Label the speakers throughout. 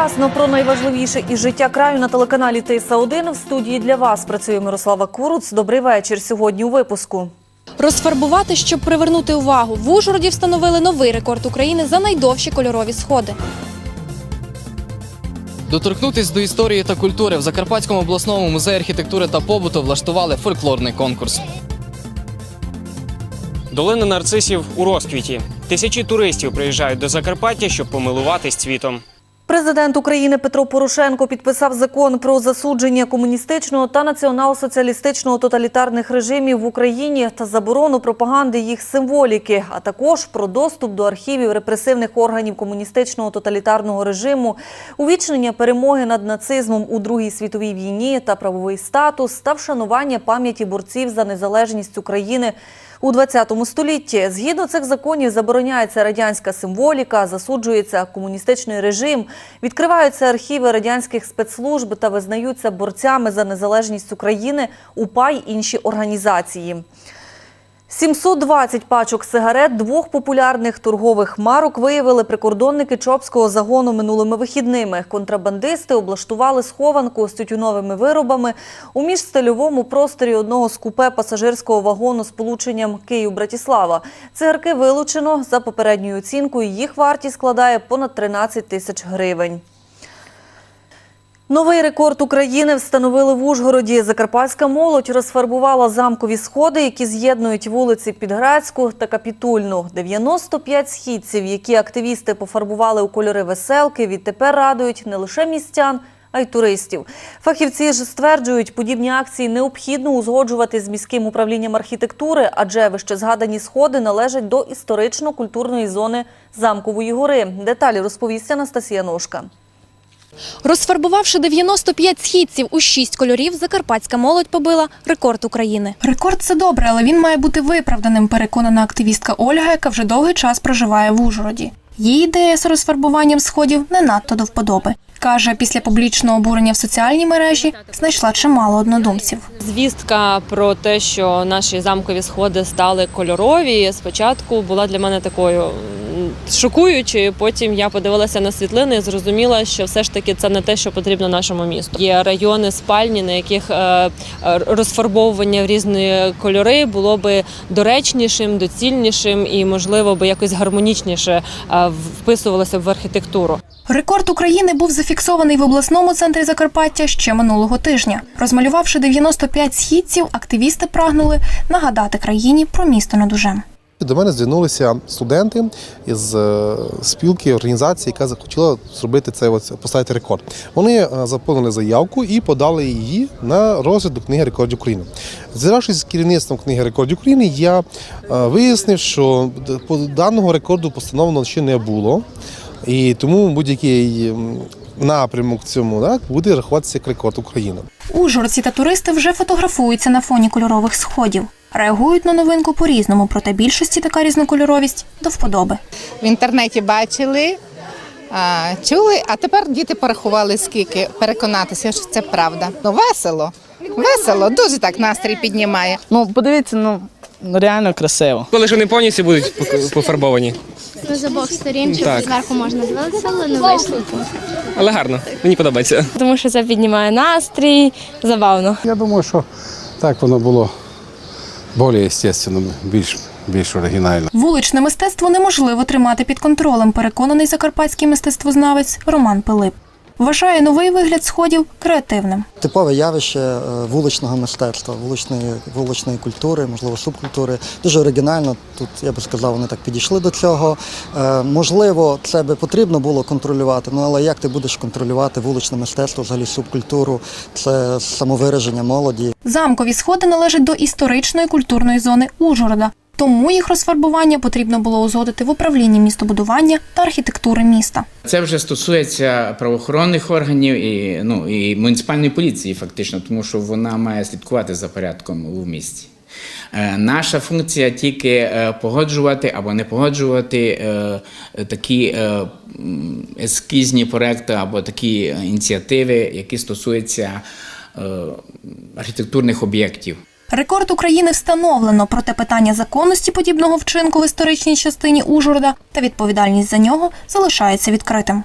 Speaker 1: Вчасно про найважливіше із життя краю на телеканалі Тиса 1 в студії для вас працює Мирослава Куруц. Добрий вечір. Сьогодні у випуску.
Speaker 2: Розфарбувати, щоб привернути увагу. В Ужгороді встановили новий рекорд України за найдовші кольорові сходи.
Speaker 3: Доторкнутись до історії та культури в Закарпатському обласному музеї архітектури та побуту влаштували фольклорний конкурс.
Speaker 4: Долина нарцисів у розквіті. Тисячі туристів приїжджають до Закарпаття, щоб помилуватись цвітом.
Speaker 1: Президент України Петро Порошенко підписав закон про засудження комуністичного та націонал-соціалістичного тоталітарних режимів в Україні та заборону пропаганди їх символіки, а також про доступ до архівів репресивних органів комуністичного тоталітарного режиму, увічнення перемоги над нацизмом у Другій світовій війні та правовий статус та вшанування пам'яті борців за незалежність України. У 20 столітті згідно цих законів забороняється радянська символіка, засуджується комуністичний режим, відкриваються архіви радянських спецслужб та визнаються борцями за незалежність України УПА й інші організації. 720 пачок сигарет двох популярних торгових марок виявили прикордонники Чопського загону минулими вихідними. Контрабандисти облаштували схованку з тютюновими виробами у міжстильовому просторі одного з купе пасажирського вагону з полученням Київ-Братіслава. Цигарки вилучено. За попередньою оцінкою їх вартість складає понад 13 тисяч гривень. Новий рекорд України встановили в Ужгороді. Закарпатська молодь розфарбувала замкові сходи, які з'єднують вулиці Підградську та Капітульну. 95 східців, які активісти пофарбували у кольори веселки, відтепер радують не лише містян, а й туристів. Фахівці ж стверджують, подібні акції необхідно узгоджувати з міським управлінням архітектури, адже вище згадані сходи належать до історично-культурної зони Замкової гори. Деталі розповість Анастасія Ножка.
Speaker 2: Розфарбувавши 95 східців у 6 кольорів, закарпатська молодь побила рекорд України.
Speaker 5: Рекорд це добре, але він має бути виправданим, переконана активістка Ольга, яка вже довгий час проживає в Ужгороді. Її ідея з розфарбуванням сходів не надто до вподоби. Каже, після публічного обурення в соціальній мережі знайшла чимало однодумців.
Speaker 6: Звістка про те, що наші замкові сходи стали кольорові, спочатку була для мене такою шокуючою. Потім я подивилася на світлини і зрозуміла, що все ж таки це не те, що потрібно нашому місту. Є райони спальні, на яких е, е, розфарбовування в різні кольори було би доречнішим, доцільнішим і, можливо, би якось гармонічніше е, вписувалося в архітектуру.
Speaker 5: Рекорд України був зафіксований в обласному центрі Закарпаття ще минулого тижня. Розмалювавши 95 східців, активісти прагнули нагадати країні про місто над Ужем.
Speaker 7: До мене звернулися студенти із е, спілки організації, яка захотіла зробити це поставити рекорд. Вони е, заповнили заявку і подали її на розгляд до книги рекордів України. Зіравшись з керівництвом книги рекордів України, я е, вияснив, що даного рекорду постановлено ще не було, і тому будь-який напрямок цьому так, буде рахуватися як рекорд України.
Speaker 5: Ужгородці та туристи вже фотографуються на фоні кольорових сходів. Реагують на новинку по-різному, проте більшості така різнокольоровість до вподоби.
Speaker 8: в інтернеті бачили, чули, а тепер діти порахували скільки, переконатися, що це правда. Ну, весело, весело, дуже так настрій піднімає.
Speaker 9: Ну, подивіться, ну реально красиво.
Speaker 4: Коли ж вони повністю будуть пофарбовані,
Speaker 10: Ну, з обох сторін, щоб
Speaker 4: Так.
Speaker 10: зверху можна але не вийшло.
Speaker 4: але гарно, мені подобається.
Speaker 6: Тому що це піднімає настрій, забавно.
Speaker 11: Я думаю, що так воно було більш естественно, більш, більш оригінально.
Speaker 5: Вуличне мистецтво неможливо тримати під контролем, переконаний закарпатський мистецтвознавець Роман Пилип. Вважає новий вигляд сходів креативним.
Speaker 12: Типове явище е, вуличного мистецтва, вуличної, вуличної культури, можливо, субкультури. Дуже оригінально. Тут я би сказав, вони так підійшли до цього. Е, Можливо, це би потрібно було контролювати. Ну але як ти будеш контролювати вуличне мистецтво, взагалі субкультуру, це самовираження молоді.
Speaker 5: Замкові сходи належать до історичної культурної зони Ужгорода. Тому їх розфарбування потрібно було узгодити в управлінні містобудування та архітектури міста.
Speaker 13: Це вже стосується правоохоронних органів і ну і муніципальної поліції, фактично, тому що вона має слідкувати за порядком у місті. Е, Наша функція тільки е, погоджувати або не погоджувати е, такі ескізні проекти або такі ініціативи, які стосуються архітектурних об'єктів.
Speaker 5: Рекорд України встановлено, проте питання законності подібного вчинку в історичній частині Ужгорода та відповідальність за нього залишається відкритим.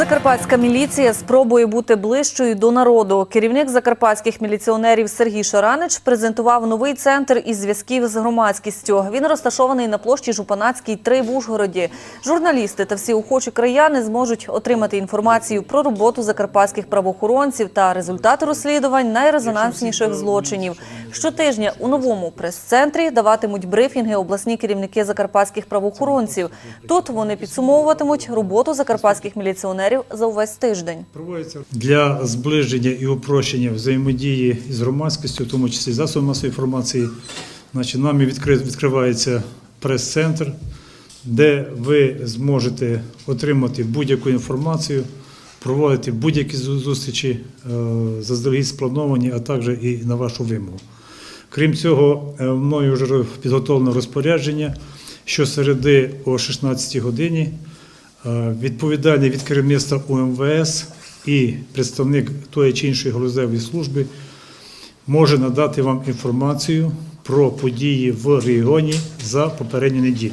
Speaker 1: Закарпатська міліція спробує бути ближчою до народу. Керівник закарпатських міліціонерів Сергій Шаранич презентував новий центр із зв'язків з громадськістю. Він розташований на площі Жупанацькій 3 в Ужгороді. Журналісти та всі охочі краяни зможуть отримати інформацію про роботу закарпатських правоохоронців та результати розслідувань найрезонансніших злочинів. Щотижня у новому прес-центрі даватимуть брифінги обласні керівники закарпатських правоохоронців. Тут вони підсумовуватимуть роботу закарпатських міліціонерів за увесь тиждень.
Speaker 14: для зближення і упрощення взаємодії з громадськістю, в тому числі засобами масової інформації, значить, нами відкри- відкривається прес-центр, де ви зможете отримати будь-яку інформацію, проводити будь-які зустрічі е, заздалегідь сплановані, а також і на вашу вимогу. Крім цього, е, мною вже підготовлено розпорядження, що середи о 16 годині Е, відповідальний від керівництва УМВС і представник тої чи іншої галузевої служби може надати вам інформацію про події в регіоні за попередню неділю.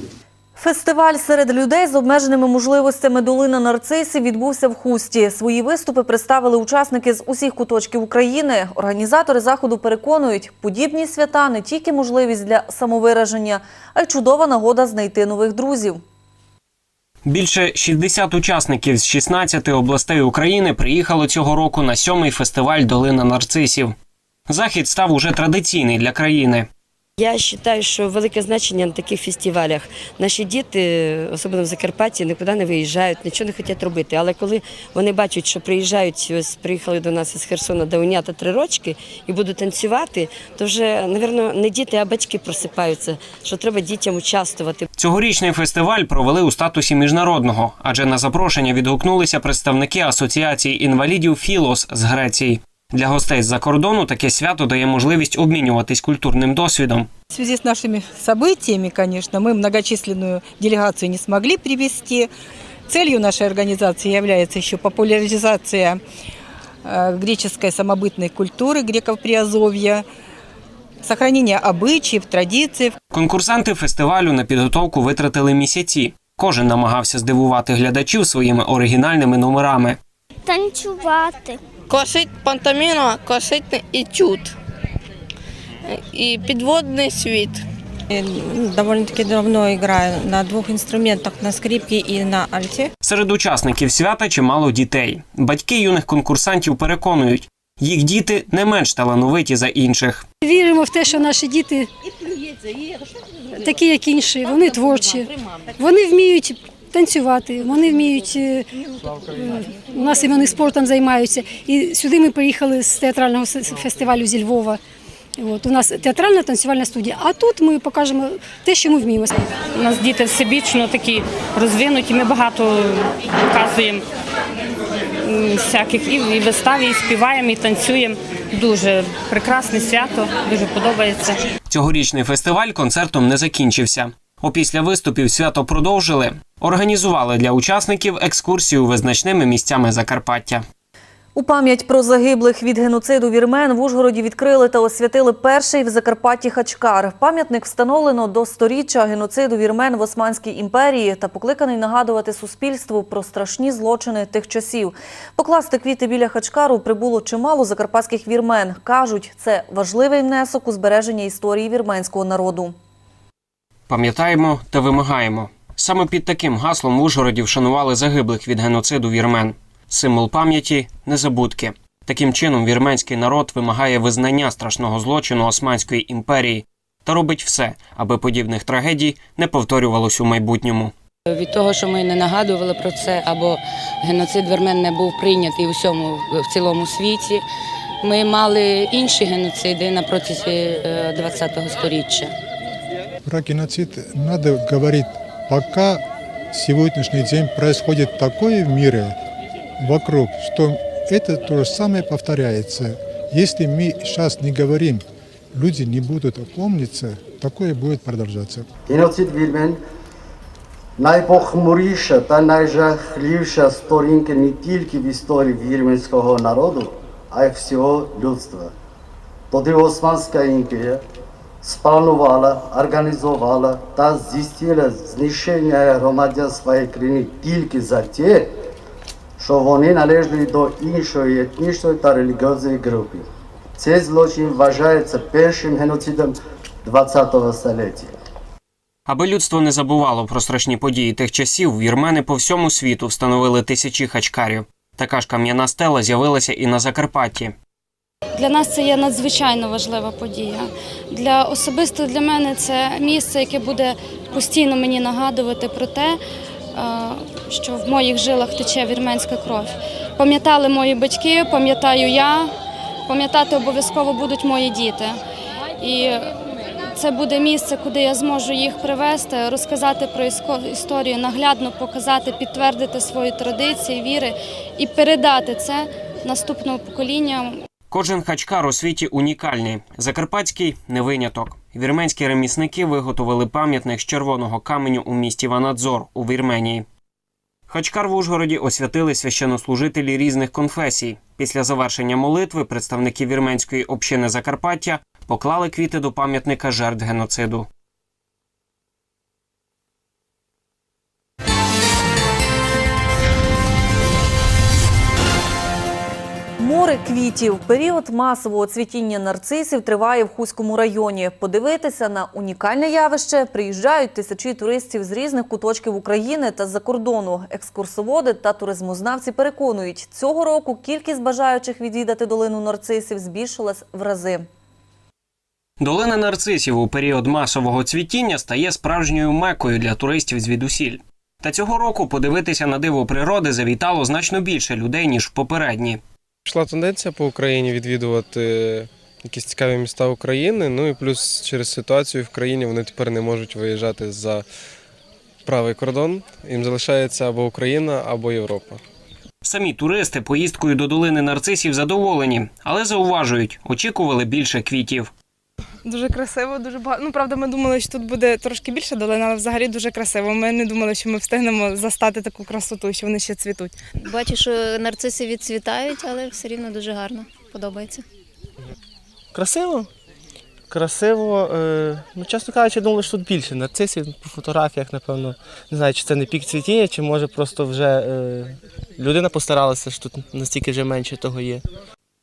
Speaker 1: Фестиваль серед людей з обмеженими можливостями долина нарцисів відбувся в Хусті. Свої виступи представили учасники з усіх куточків України. Організатори заходу переконують, подібні свята не тільки можливість для самовираження, а й чудова нагода знайти нових друзів.
Speaker 4: Більше 60 учасників з 16 областей України приїхало цього року на сьомий фестиваль Долина нарцисів. Захід став уже традиційний для країни.
Speaker 15: Я вважаю, що велике значення на таких фестивалях. Наші діти, особливо в Закарпатті, нікуди не виїжджають, нічого не хочуть робити. Але коли вони бачать, що приїжджають, ось приїхали до нас із Херсона Даунята три рочки і будуть танцювати, то вже, мабуть, не діти, а батьки просипаються, що треба дітям участвувати.
Speaker 4: Цьогорічний фестиваль провели у статусі міжнародного, адже на запрошення відгукнулися представники асоціації інвалідів Філос з Греції. Для гостей з-за кордону таке свято дає можливість обмінюватись культурним досвідом.
Speaker 16: В связи с нашими событиями, конечно, мы многочисленную делегацию не смогли привести. Целью нашей организации является еще популяризация э, греческой самобытной культуры греков Приазовья, сохранение обычаев, традиций.
Speaker 4: Конкурсанти фестивалю на підготовку витратили місяці. Кожен намагався здивувати глядачів своїми оригінальними номерами.
Speaker 10: Танцювати.
Speaker 17: Класит пантоміно, класичний етюд і підводний світ.
Speaker 18: Довольно-таки давно играю на двух инструментах, на скрипке и на альте.
Speaker 4: Серед учасників свята чимало дітей. Батьки юних конкурсантів переконують, їх діти не менш талановиті за інших.
Speaker 19: Віримо в те, що наші діти такі, як інші, вони творчі, вони вміють танцювати, вони вміють. е, У нас і вони спортом займаються. І сюди ми приїхали з театрального фестивалю зі Львова. От, у нас театральна танцювальна студія, а тут ми покажемо те, що ми вміємо.
Speaker 20: У нас діти всебічно такі розвинуті. Ми багато показуємо всяких і і вистав, і співаємо, і танцюємо. Дуже прекрасне свято, дуже подобається.
Speaker 4: Цьогорічний фестиваль концертом не закінчився. Опісля виступів свято продовжили. Організували для учасників екскурсію визначними місцями Закарпаття.
Speaker 1: У пам'ять про загиблих від геноциду вірмен в Ужгороді відкрили та освятили перший в Закарпатті хачкар. Пам'ятник встановлено до сторіччя геноциду вірмен в Османській імперії та покликаний нагадувати суспільству про страшні злочини тих часів. Покласти квіти біля хачкару прибуло чимало закарпатських вірмен. Кажуть, це важливий внесок у збереження історії вірменського народу.
Speaker 4: Пам'ятаємо та вимагаємо. Саме під таким гаслом в Ужгороді вшанували загиблих від геноциду вірмен. Символ пам'яті незабудки. Таким чином, вірменський народ вимагає визнання страшного злочину Османської імперії та робить все, аби подібних трагедій не повторювалось у майбутньому.
Speaker 21: Від того, що ми не нагадували про це, або геноцид вірмен не був прийнятий у всьому в цілому світі. Ми мали інші геноциди на протязі ХХ століття.
Speaker 22: Про геноцид надо говорить, пока сегодняшний день происходит такое в мире вокруг, что это то же самое повторяется. Если мы сейчас не говорим, люди не будут опомниться, такое будет продолжаться.
Speaker 23: Геноцид вірмен найпохмуріша та найжахливіша сторінка не тільки в історії вірменського народу, а й всього людства. Тоді Османська імперія спланувала, організувала та здійснила знищення громадян своєї країни тільки за те, що вони належали до іншої етнічної та релігіозної групи. Цей злочин вважається першим геноцидом ХХ століття.
Speaker 4: Аби людство не забувало про страшні події тих часів, вірмени по всьому світу встановили тисячі хачкарів. Така ж кам'яна стела з'явилася і на Закарпатті.
Speaker 24: Для нас це є надзвичайно важлива подія. Для особисто для мене це місце, яке буде постійно мені нагадувати про те, е, що в моїх жилах тече вірменська кров. Пам'ятали мої батьки, пам'ятаю я, пам'ятати обов'язково будуть мої діти. І це буде місце, куди я зможу їх привести, розказати про історію, наглядно показати, підтвердити свої традиції, віри і передати це наступному поколінню.
Speaker 4: Кожен хачкар у світі унікальний. Закарпатський не виняток. Вірменські ремісники виготовили пам'ятник з червоного каменю у місті Ванадзор у Вірменії. Хачкар в Ужгороді освятили священнослужителі різних конфесій. Після завершення молитви представники вірменської общини Закарпаття поклали квіти до пам'ятника жертв геноциду.
Speaker 1: Море квітів. Період масового цвітіння нарцисів триває в Хуському районі. Подивитися на унікальне явище приїжджають тисячі туристів з різних куточків України та з-за кордону. Екскурсоводи та туризмознавці переконують, цього року кількість бажаючих відвідати долину нарцисів збільшилась в рази.
Speaker 4: Долина нарцисів у період масового цвітіння стає справжньою мекою для туристів звідусіль. Та цього року подивитися на диво природи завітало значно більше людей ніж в попередні.
Speaker 25: Пішла тенденція по Україні відвідувати якісь цікаві міста України. Ну і плюс через ситуацію в країні вони тепер не можуть виїжджати за правий кордон. Їм залишається або Україна, або Європа.
Speaker 4: Самі туристи поїздкою до долини нарцисів задоволені, але зауважують, очікували більше квітів.
Speaker 26: Дуже красиво, дуже багато. Ну, правда, ми думали, що тут буде трошки більше долин, але взагалі дуже красиво. Ми не думали, що ми встигнемо застати таку красоту, що вони ще цвітуть.
Speaker 27: Бачу, що нарциси відцвітають, але все рівно дуже гарно. Подобається.
Speaker 28: Красиво. Красиво. Е, ну, чесно кажучи, думали, що тут більше нарцисів по фотографіях, напевно. Не знаю, чи це не пік цвітіння, чи може просто вже е, людина постаралася, що тут настільки вже менше того є.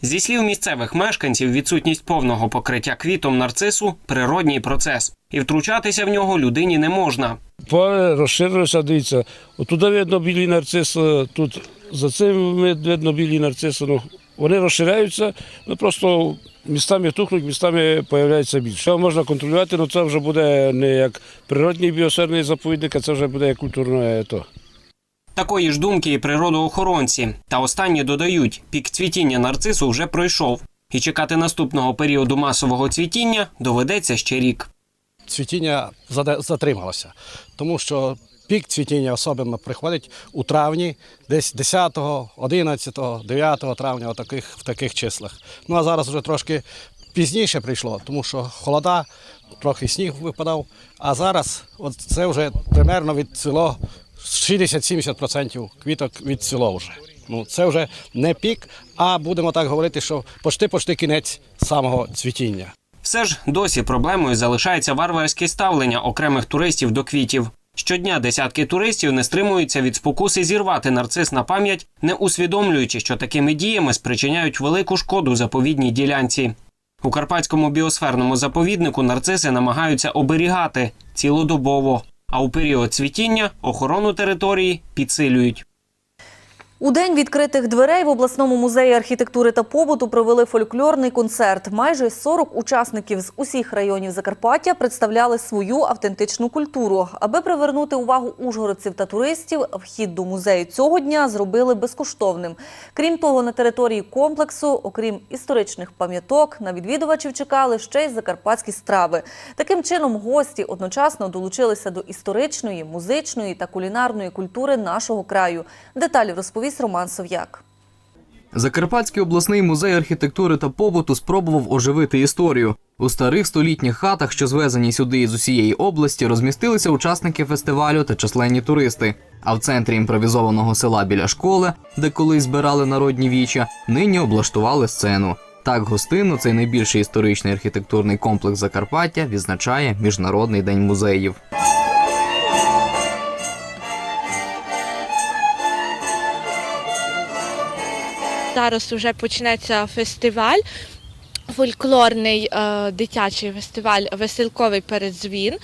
Speaker 4: Зі слів місцевих мешканців, відсутність повного покриття квітом нарцису природній процес, і втручатися в нього людині не можна.
Speaker 29: Поле розширилося, дивіться. Отуди видно білі нарциси, тут за цим видно білі нарциси. Ну, вони розширяються, ну просто містами тухнуть, містами з'являється більше. Що можна контролювати, але це вже буде не як природній біосферний заповідник, а це вже буде як культурне то.
Speaker 4: Такої ж думки і природоохоронці. Та останні додають, пік цвітіння нарцису вже пройшов, і чекати наступного періоду масового цвітіння доведеться ще рік.
Speaker 30: цвітіння затрималося, тому що пік цвітіння особливо приходить у травні, десь 10, 11, 9 травня, в таких, в таких числах. Ну а зараз вже трошки пізніше прийшло, тому що холода, трохи сніг випадав. А зараз от це вже примерно відцвіло 60-70% квіток відцвіло вже. Ну, це вже не пік, а будемо так говорити, що почти-почти кінець самого цвітіння.
Speaker 4: Все ж досі проблемою залишається варварське ставлення окремих туристів до квітів. Щодня десятки туристів не стримуються від спокуси зірвати нарцис на пам'ять, не усвідомлюючи, що такими діями спричиняють велику шкоду заповідній ділянці. У карпатському біосферному заповіднику нарциси намагаються оберігати цілодобово, а у період цвітіння охорону території підсилюють.
Speaker 1: У день відкритих дверей в обласному музеї архітектури та побуту провели фольклорний концерт. Майже 40 учасників з усіх районів Закарпаття представляли свою автентичну культуру. Аби привернути увагу ужгородців та туристів, вхід до музею цього дня зробили безкоштовним. Крім того, на території комплексу, окрім історичних пам'яток, на відвідувачів чекали ще й закарпатські страви. Таким чином, гості одночасно долучилися до історичної, музичної та кулінарної культури нашого краю. Деталі розповість Роман Сов'як.
Speaker 31: Закарпатський обласний музей архітектури та побуту спробував оживити історію. У старих столітніх хатах, що звезені сюди із усієї області, розмістилися учасники фестивалю та численні туристи. А в центрі імпровізованого села біля школи, де колись збирали народні віча, нині облаштували сцену. Так гостинно цей найбільший історичний архітектурний комплекс Закарпаття відзначає Міжнародний день музеїв.
Speaker 17: Зараз вже почнеться фестиваль. Фольклорний е, дитячий фестиваль Веселковий передзвін,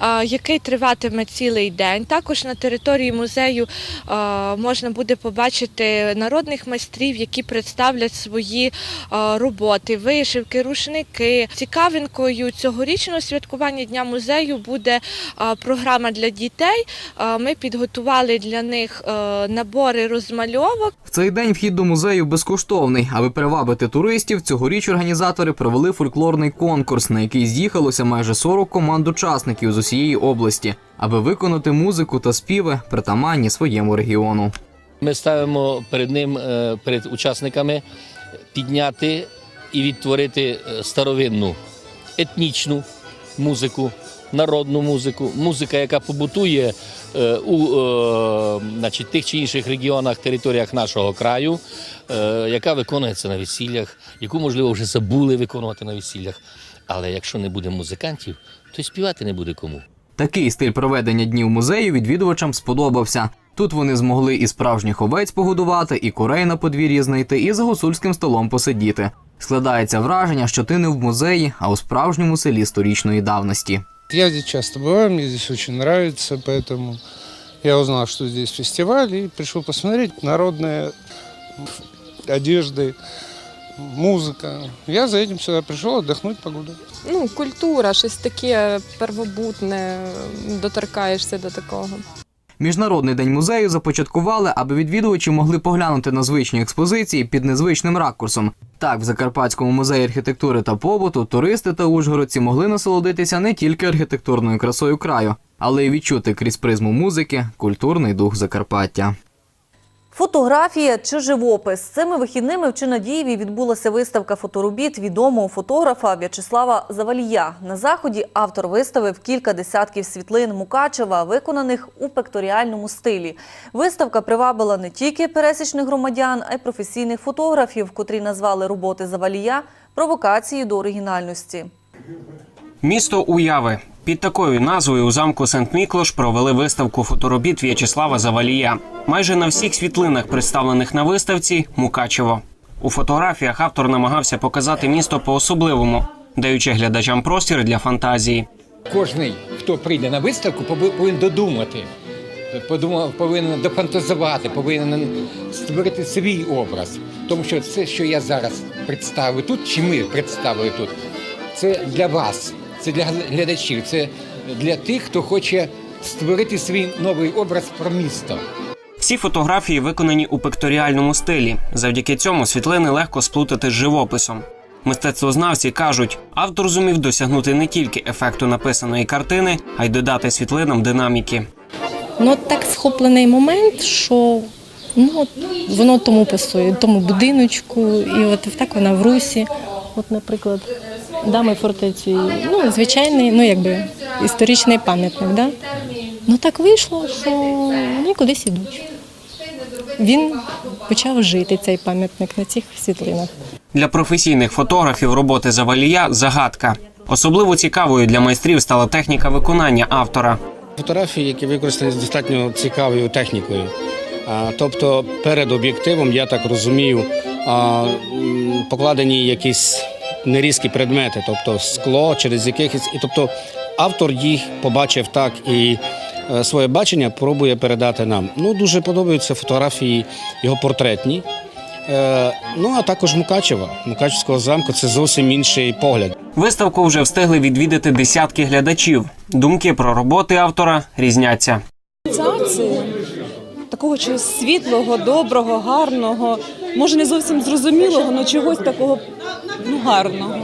Speaker 17: е, який триватиме цілий день. Також на території музею е, можна буде побачити народних майстрів, які представлять свої роботи, вишивки, рушники. Цікавинкою цьогорічного святкування Дня музею буде програма для дітей. Ми підготували для них набори розмальовок.
Speaker 31: В цей день вхід до музею безкоштовний. Аби привабити туристів, цьогоріч організатори провели фольклорний конкурс, на який з'їхалося майже 40 команд учасників з усієї області, аби виконати музику та співи, притаманні своєму регіону.
Speaker 32: Ми ставимо перед ним, е, перед учасниками, підняти і відтворити е, старовинну етнічну музику, народну музику, музика, яка побутує е, у е, значить, тих чи інших регіонах, територіях нашого краю, е, яка виконується на весіллях, яку, можливо, вже забули виконувати на весіллях. Але якщо не буде музикантів, то й співати не буде кому.
Speaker 31: Такий стиль проведення днів музею відвідувачам сподобався. Тут вони змогли і справжніх овець погодувати, і курей на подвір'ї знайти, і за гусульським столом посидіти. Складається враження, що ти не в музеї, а у справжньому селі сторічної давності.
Speaker 33: Я здесь часто бываю, мне здесь очень нравится, поэтому я узнал, что здесь фестиваль и пришел посмотреть народные одежды, музыка. Я за этим сюда пришел отдохнуть, погулять.
Speaker 34: Ну, культура, щось таке первобутне, доторкаєшся до такого.
Speaker 31: Міжнародний день музею започаткували, аби відвідувачі могли поглянути на звичні експозиції під незвичним ракурсом. Так, в Закарпатському музеї архітектури та побуту туристи та ужгородці могли насолодитися не тільки архітектурною красою краю, але й відчути крізь призму музики культурний дух Закарпаття.
Speaker 1: Фотографія чи живопис цими вихідними в Чинадієві відбулася виставка фоторобіт відомого фотографа В'ячеслава Завалія. На заході автор виставив кілька десятків світлин Мукачева, виконаних у пекторіальному стилі. Виставка привабила не тільки пересічних громадян, а й професійних фотографів, котрі назвали роботи Завалія провокацією до оригінальності.
Speaker 4: Місто Уяви. Під такою назвою у замку Сент-Міклош провели виставку фоторобіт В'ячеслава Завалія. Майже на всіх світлинах, представлених на виставці, Мукачево. У фотографіях автор намагався показати місто по-особливому, даючи глядачам простір для фантазії.
Speaker 35: Кожний, хто прийде на виставку, пови- повинен додумати, подумав, повинен дофантазувати, повинен створити свій образ. Тому що це, що я зараз представив тут, чи ми представили тут, це для вас, це для глядачів, це для тих, хто хоче створити свій новий образ про місто.
Speaker 4: Всі фотографії виконані у пекторіальному стилі. Завдяки цьому світлини легко сплутати з живописом. Мистецтвознавці кажуть, автор зумів досягнути не тільки ефекту написаної картини, а й додати світлинам динаміки.
Speaker 36: Ну так схоплений момент, що ну, воно тому пасує, тому будиночку, і от так вона в русі. От, наприклад, дами фортеці, ну, звичайний, ну якби історичний пам'ятник. Да? Ну так вийшло, що вони кудись ідуть. Він почав жити цей пам'ятник на цих світлинах.
Speaker 4: Для професійних фотографів роботи Завалія загадка. Особливо цікавою для майстрів стала техніка виконання автора.
Speaker 30: Фотографії, які використані з достатньо цікавою технікою. Тобто перед об'єктивом, я так розумію, покладені якісь нерізкі предмети, тобто скло через якихось. І тобто автор їх побачив так і е, своє бачення пробує передати нам. Ну, дуже подобаються фотографії його портретні. Е, Ну, а також Мукачева, Мукачевського замку це зовсім інший погляд.
Speaker 4: Виставку вже встигли відвідати десятки глядачів. Думки про роботи автора різняться.
Speaker 37: Такого чогось світлого, доброго, гарного, може не зовсім зрозумілого, але чогось такого ну, гарного.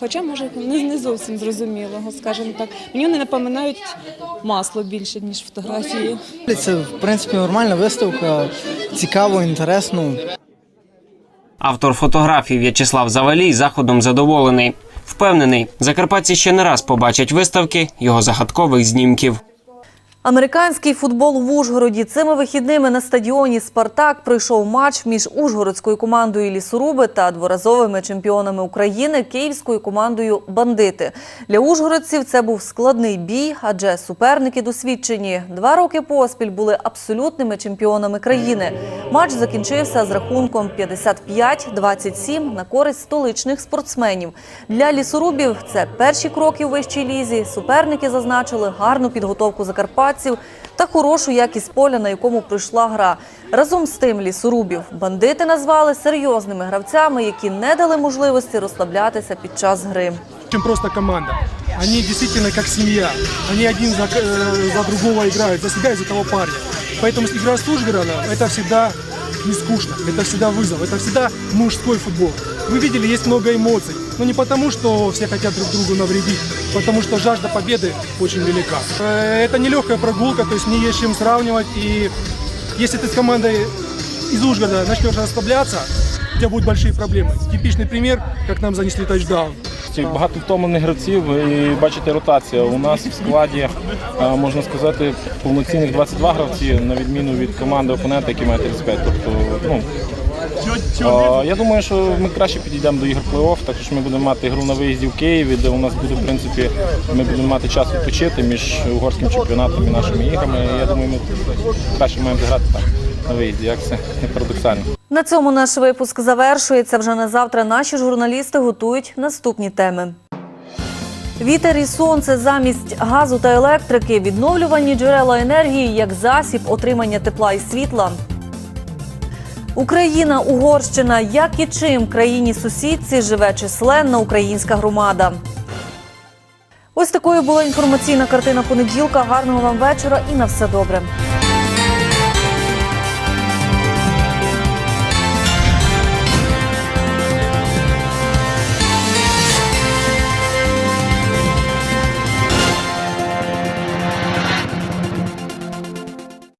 Speaker 37: Хоча, може, не, не зовсім зрозумілого, скажімо так. Мені вони напоминають масло більше, ніж фотографії.
Speaker 38: Це в принципі нормальна виставка, цікаво, інтересно.
Speaker 4: Автор фотографій В'ячеслав Завалій заходом задоволений. Впевнений, закарпатці ще не раз побачать виставки його загадкових знімків.
Speaker 1: Американський футбол в Ужгороді цими вихідними на стадіоні Спартак пройшов матч між ужгородською командою Лісоруби та дворазовими чемпіонами України київською командою Бандити. Для ужгородців це був складний бій, адже суперники досвідчені. Два роки поспіль були абсолютними чемпіонами країни. Матч закінчився з рахунком 55-27 на користь столичних спортсменів. Для лісорубів це перші кроки у вищій лізі. Суперники зазначили гарну підготовку закарпатців та хорошу якість поля, на якому пройшла гра. Разом з тим лісорубів бандити назвали серйозними гравцями, які не дали можливості розслаблятися під час гри.
Speaker 39: чем просто команда. Они действительно как семья. Они один за, э, за другого играют, за себя и за того парня. Поэтому игра с Ужгородом это всегда не скучно, это всегда вызов, это всегда мужской футбол. Вы видели, есть много эмоций. Но не потому, что все хотят друг другу навредить, потому что жажда победы очень велика. Э, Это нелегкая прогулка, то есть не есть с чем сравнивать. И если ты с командой из Ужгорода начнешь расслабляться, у тебя будут большие проблемы. Типичный пример, как нам занесли тачдаун.
Speaker 40: Багато втомлених гравців і бачите ротація. У нас в складі е, можна сказати повноцінних 22 гравці, на відміну від команди опонента, які має 35. Тобто, ну я думаю, що ми краще підійдемо до ігор плей-офф. Також ми будемо мати гру на виїзді в Києві, де у нас буде в принципі ми будемо мати час відпочити між угорським чемпіонатом і нашими іграми. Я думаю, ми краще маємо зіграти так на виїзді, як це не парадоксально.
Speaker 1: На цьому наш випуск завершується. Вже на завтра наші журналісти готують наступні теми. Вітер і сонце замість газу та електрики, відновлювані джерела енергії як засіб отримання тепла і світла. Україна, Угорщина, як і чим країні сусідці живе численна українська громада. Ось такою була інформаційна картина понеділка. Гарного вам вечора і на все добре.